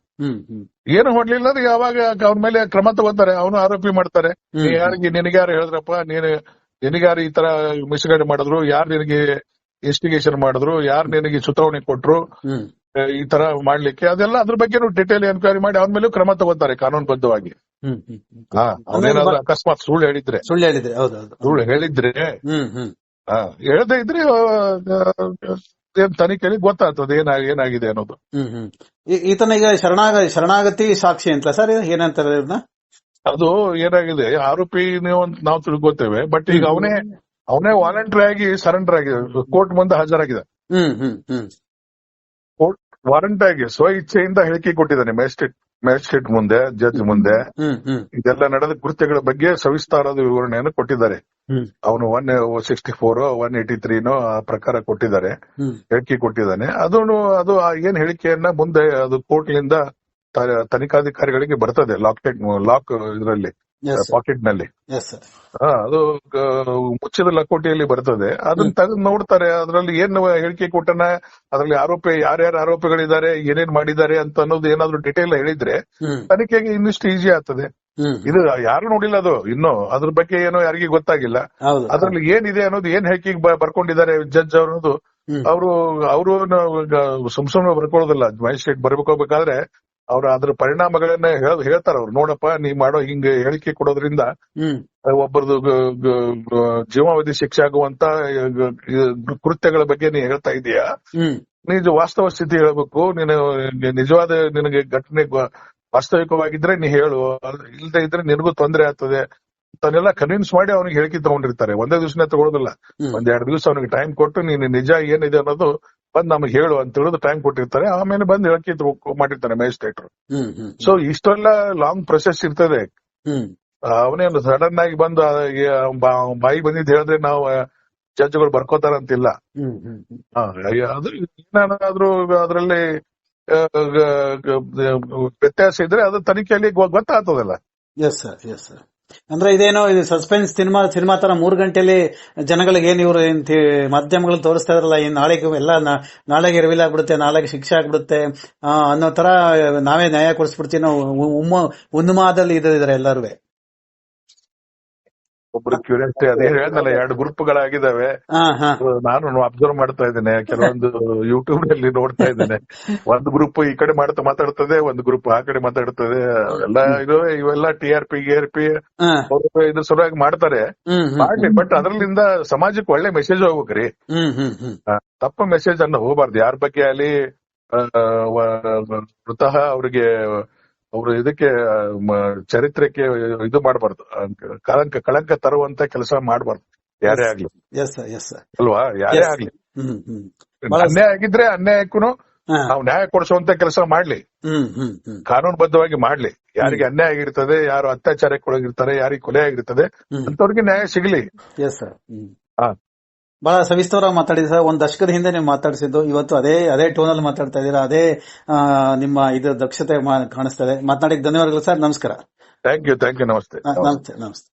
ಏನು ಮಾಡ್ಲಿಲ್ಲ ಅಂದ್ರೆ ಯಾವಾಗ ಅವ್ರ ಮೇಲೆ ಕ್ರಮ ತಗೋತಾರೆ ಅವನು ಆರೋಪಿ ಮಾಡ್ತಾರೆ. ಯಾರಿಗೆ ನಿನಗ್ಯಾರು ಹೇಳಿದ್ರಪ್ಪ ನೀನು ನಿನಗ್ಯಾರು ಈ ತರ ಮಿಸ್ಗೈಡ್ ಮಾಡಿದ್ರು ಯಾರು ನಿನಗೆ ಇನ್ಸ್ಟಿಗೇಷನ್ ಮಾಡಿದ್ರು ಯಾರು ನಿನಗೆ ಸುತ್ತವಣೆ ಕೊಟ್ರು ಈ ತರ ಮಾಡ್ಲಿಕ್ಕೆ ಅದೆಲ್ಲ ಅದ್ರ ಬಗ್ಗೆ ಡೀಟೇಲ್ ಎನ್ಕ್ವೈರಿ ಮಾಡಿ ಅವ್ರ ಮೇಲೂ ಕ್ರಮ ತಗೋತಾರೆ ಕಾನೂನುಬದ್ಧವಾಗಿ. ಅವನೇನಾದ್ರೂ ಅಕಸ್ಮಾತ್ ಸುಳ್ಳು ಹೇಳಿದ್ರೆ. ಸುಳ್ಳು ಹೇಳಿದ್ರೆ ಸುಳ್ಳು ಹೇಳಿದ್ರೆ ಹೇಳದೇ ಇದ್ರೆ ಏನ್ ತನಿಖೆಯಲ್ಲಿ ಗೊತ್ತಾಗ್ತದೆ ಏನ ಏನಾಗಿದೆ ಅನ್ನೋದು. ಈತನ ಈಗ ಶರಣಾಗ ಶರಣಾಗತಿ ಸಾಕ್ಷಿ ಅಂತ ಸರ್ ಏನಂತಾರೆ ಅದು ಏನಾಗಿದೆ ಆರೋಪಿ ನೀವು ತಿಳ್ಕೊತೇವೆ ಬಟ್ ಈಗ ಅವನೇ ಅವನೇ ವಾಲಂಟರಿ ಆಗಿ ಸರೆಂಡರ್ ಆಗಿದೆ ಕೋರ್ಟ್ ಮುಂದೆ ಹಾಜರಾಗಿದೆ. ಹ್ಮ್ ಹ್ಮ್ ಹ್ಮ್. ಕೋರ್ಟ್ ವಾರಂಟ್ ಆಗಿ ಸ್ವ ಇಚ್ಛೆಯಿಂದ ಹೇಳಿಕೆ ಕೊಟ್ಟಿದ್ದಾನೆ ಮ್ಯಾಜಿಸ್ಟ್ರೇಟ್ ಮ್ಯಾಜಿಸ್ಟ್ರೇಟ್ ಮುಂದೆ ಜಡ್ಜ್ ಮುಂದೆ. ಇದೆಲ್ಲ ನಡೆದ ಕೃತ್ಯಗಳ ಬಗ್ಗೆ ಸವಿಸ್ತಾರದ ವಿವರಣೆಯನ್ನು ಕೊಟ್ಟಿದ್ದಾರೆ. ಅವನು one sixty four one eighty ತ್ರೀನೋ ಆ ಪ್ರಕಾರ ಕೊಟ್ಟಿದ್ದಾರೆ. ಹೇಳಿಕೆ ಕೊಟ್ಟಿದ್ದಾನೆ. ಅದನ್ನು ಅದು ಆ ಏನ್ ಹೇಳಿಕೆಯನ್ನ ಮುಂದೆ ಅದು ಕೋರ್ಟ್ನಿಂದ ತ- ತನಿಖಾಧಿಕಾರಿಗಳಿಗೆ ಬರ್ತದೆ ಲಾಕ್ ಲಾಕ್ ಇದರಲ್ಲಿ. ಪಾಕೆಟ್ನಲ್ಲಿ ಅದು ಮುಚ್ಚಿದ ಲಕೋಟೆಯಲ್ಲಿ ಬರ್ತದೆ. ಅದನ್ನ ತೆಗೆದು ನೋಡ್ತಾರೆ. ಅದರಲ್ಲಿ ಏನ್ ಹೇಳಿಕೆ ಕೊಟ್ಟನ ಅದರಲ್ಲಿ ಆರೋಪಿ ಯಾರ್ಯಾರು ಆರೋಪಿಗಳಿದ್ದಾರೆ ಏನೇನ್ ಮಾಡಿದ್ದಾರೆ ಅಂತ ಅನ್ನೋದು ಏನಾದ್ರು ಡಿಟೇಲ್ ಹೇಳಿದ್ರೆ ತನಿಖೆಗೆ ಇನ್ನಿಷ್ಟು ಈಸಿ ಆಗ್ತದೆ. ಇದು ಯಾರು ನೋಡಿಲ್ಲ ಅದು? ಇನ್ನು ಅದ್ರ ಬಗ್ಗೆ ಏನೋ ಯಾರಿಗೂ ಗೊತ್ತಾಗಿಲ್ಲ. ಅದ್ರಲ್ಲಿ ಏನಿದೆ ಅನ್ನೋದು ಏನ್ ಹೇಳಿಕೆ ಬರ್ಕೊಂಡಿದ್ದಾರೆ ಜಡ್ಜ್ ಅನ್ನೋದು ಹ್ಮ್. ಅವರು ಅವರು ಸುಮ್ ಸುಮ್ನೆ ಬರ್ಕೊಳ್ಳೋದಿಲ್ಲ. ಮ್ಯಾಜಿಸ್ಟ್ರೇಟ್ ಬರ್ಕೋಬೇಕಾದ್ರೆ ಅವ್ರು ಅದ್ರ ಪರಿಣಾಮಗಳನ್ನ ಹೇಳ್- ಹೇಳ್ತಾರ ಅವ್ರು. ನೋಡಪ್ಪ ನೀ ಮಾಡೋ ಹಿಂಗ ಹೇಳಿಕೆ ಕೊಡೋದ್ರಿಂದ ಒಬ್ಬರದು ಜೀವಾವಧಿ ಶಿಕ್ಷೆ ಆಗುವಂತ ಕೃತ್ಯಗಳ ಬಗ್ಗೆ ನೀ ಹೇಳ್ತಾ ಇದೀಯಾ? ನೀನು ನಿಜ ವಾಸ್ತವ ಸ್ಥಿತಿ ಹೇಳ್ಬೇಕು. ನೀನು ನಿಜವಾದ ನಿನಗೆ ಘಟನೆ ವಾಸ್ತವಿಕವಾಗಿದ್ರೆ ನೀ ಹೇಳು. ಇಲ್ದೇ ಇದ್ರೆ ನಿನಗೂ ತೊಂದರೆ ಆಗ್ತದೆ. ತನ್ನೆಲ್ಲ ಕನ್ವಿನ್ಸ್ ಮಾಡಿ ಅವನಿಗೆ ಹೇಳಿಕೆ ತಗೊಂಡಿರ್ತಾರೆ. ಒಂದೇ ದಿವಸನೇ ತಗೊಳೋದಿಲ್ಲ. ಒಂದ್ ಎರಡು ದಿವಸ ಅವನಿಗೆ ಟೈಮ್ ಕೊಟ್ಟು ನೀನು ನಿಜ ಏನಿದೆ ಅನ್ನೋದು ಬಂದ್ ನಮಗೆ ಹೇಳು ಅಂತ ಹೇಳುದು ಟೈಮ್ ಕೊಟ್ಟಿರ್ತಾರೆ. ಆಮೇಲೆ ಬಂದ್ ಹೇಳಕ್ಕೆ ಮಾಡಿರ್ತಾರೆ ಮಾಡಿರ್ತಾನೆ ಮ್ಯಾಜಿಸ್ಟ್ರೇಟ್ ಹ್ಮ್ ಹ್ಮ್ ಸೊ ಇಷ್ಟೆಲ್ಲ ಲಾಂಗ್ ಪ್ರೊಸೆಸ್ ಇರ್ತದೆ. ಅವನೇ ಒಂದು ಸಡನ್ ಆಗಿ ಬಂದು ಬಾಯಿ ಬಂದಿದ್ ಬಂದಿದ್ದು ಹೇಳಿದ್ರೆ ನಾವು ಜಡ್ಜ್ಗಳು ಬರ್ಕೋತಾರಂತಿಲ್ಲ. ಅದು ಏನಾದ್ರೂ ಅದರಲ್ಲಿ ವ್ಯತ್ಯಾಸ ಇದ್ರೆ ಅದು ತನಿಖೆಯಲ್ಲಿ ಗೊತ್ತಾಗ್ತದಲ್ಲ. ಅಂದ್ರೆ ಇದೇನೋ ಇದು ಸಸ್ಪೆನ್ಸ್ ಸಿನಿಮಾ ಸಿನಿಮಾ ತರ ಮೂರ್ ಗಂಟೆಲಿ ಜನಗಳಿಗೆ ಏನ್ ಇವರು ಮಾಧ್ಯಮಗಳು ತೋರಿಸ್ತಾ ಇದ್ರಲ್ಲ, ಏನ್ ನಾಳೆಗೆ ಎಲ್ಲ ನಾಳೆಗೆ ರಿವೀಲ್ ಆಗ್ಬಿಡುತ್ತೆ, ನಾಳೆಗೆ ಶಿಕ್ಷೆ ಆಗ್ಬಿಡುತ್ತೆ ಅನ್ನೋ ತರ ನಾವೇ ನ್ಯಾಯ ಕೊಡಿಸ್ಬಿಡ್ತೀವಿ, ನಾವು ಉನ್ಮಾದಲ್ಲಿ ಇದ್ದಾರೆ ಎಲ್ಲರೂ ಒಬ್ರು ಕ್ಯೂರಿಯಾಸಿಟಿ ಅದೇ ಹೇಳ್ದಲ್ಲ ಎರಡು ಗ್ರೂಪ್ ಗಳಾಗಿದಾವೆ ನಾನು ಅಬ್ಸರ್ವ್ ಮಾಡ್ತಾ ಇದ್ದೇನೆ ಕೆಲವೊಂದು ಯೂಟ್ಯೂಬ್ನಲ್ಲಿ ನೋಡ್ತಾ ಇದ್ದೇನೆ. ಒಂದು ಗ್ರೂಪ್ ಈ ಕಡೆ ಮಾಡ್ತಾ ಮಾತಾಡ್ತದೆ ಒಂದು ಗ್ರೂಪ್ ಆ ಕಡೆ ಮಾತಾಡ್ತದೆ. ಎಲ್ಲ ಇದು ಇವೆಲ್ಲ ಟಿ ಆರ್ ಪಿ ಗೆ ಆರ್ ಪಿ ಇದು ಸಲುವಾಗಿ ಮಾಡ್ತಾರೆ. ಮಾಡ್ಲಿ ಬಟ್ ಅದ್ರಲ್ಲಿಂದ ಸಮಾಜಕ್ಕೆ ಒಳ್ಳೆ ಮೆಸೇಜ್ ಹೋಗ್ಬೇಕ್ರಿ. ತಪ್ಪು ಮೆಸೇಜ್ ಅನ್ನ ಹೋಗಬಾರ್ದು. ಯಾರ ಬಗ್ಗೆ ಅಲ್ಲಿ ವೃತಃ ಅವ್ರಿಗೆ ಅವ್ರ ಇದಕ್ಕೆ ಚರಿತ್ರಕ್ಕೆ ಇದು ಮಾಡಬಾರ್ದು. ಕಳಂಕ ಕಳಂಕ ತರುವಂತ ಕೆಲಸ ಮಾಡಬಾರ್ದು. ಯಾರೇ ಆಗ್ಲಿ. ಅಲ್ವಾ? ಯಾರೇ. ಆಗ್ಲಿ. ಅನ್ಯಾಯ ಆಗಿದ್ರೆ ಅನ್ಯಾಯಕ್ಕೂ ನಾವು ನ್ಯಾಯ ಕೊಡಿಸುವಂತ ಕೆಲಸ ಮಾಡ್ಲಿ. ಹ್ಮ್ ಹ್ಮ್ ಹ್ಮ್. ಕಾನೂನುಬದ್ಧವಾಗಿ ಮಾಡ್ಲಿ. ಯಾರಿಗೆ ಅನ್ಯಾಯ ಆಗಿರ್ತದೆ ಯಾರು ಅತ್ಯಾಚಾರಕ್ಕೆ ಒಳಗಿರ್ತಾರೆ ಯಾರಿಗೆ ಕೊಲೆ ಆಗಿರ್ತದೆ ಅಂತವ್ರಿಗೆ ನ್ಯಾಯ ಸಿಗ್ಲಿ. ಬಹಳ ಸವಿಸ್ತವರ ಮಾತಾಡಿದ್ರಿ ಸರ್. ಒಂದ್ ದಶಕದ ಹಿಂದೆ ನೀವು ಮಾತಾಡಿಸಿದ್ದು ಇವತ್ತು ಅದೇ ಅದೇ ಟೋನ್ ಅಲ್ಲಿ ಮಾತಾಡ್ತಾ ಇದ್ದೀರಾ ಅದೇ ನಿಮ್ಮ ಇದು ದಕ್ಷತೆ ಮಾ- ಕಾಣಿಸ್ತಾ ಇದೆ. ಮಾತನಾಡಿದ ಧನ್ಯವಾದಗಳು ಸರ್. ನಮಸ್ಕಾರ. ಥ್ಯಾಂಕ್ ಯು ಥ್ಯಾಂಕ್ ಯು ನಮಸ್ತೆ. ನಮಸ್ತೆ ನಮಸ್ತೆ.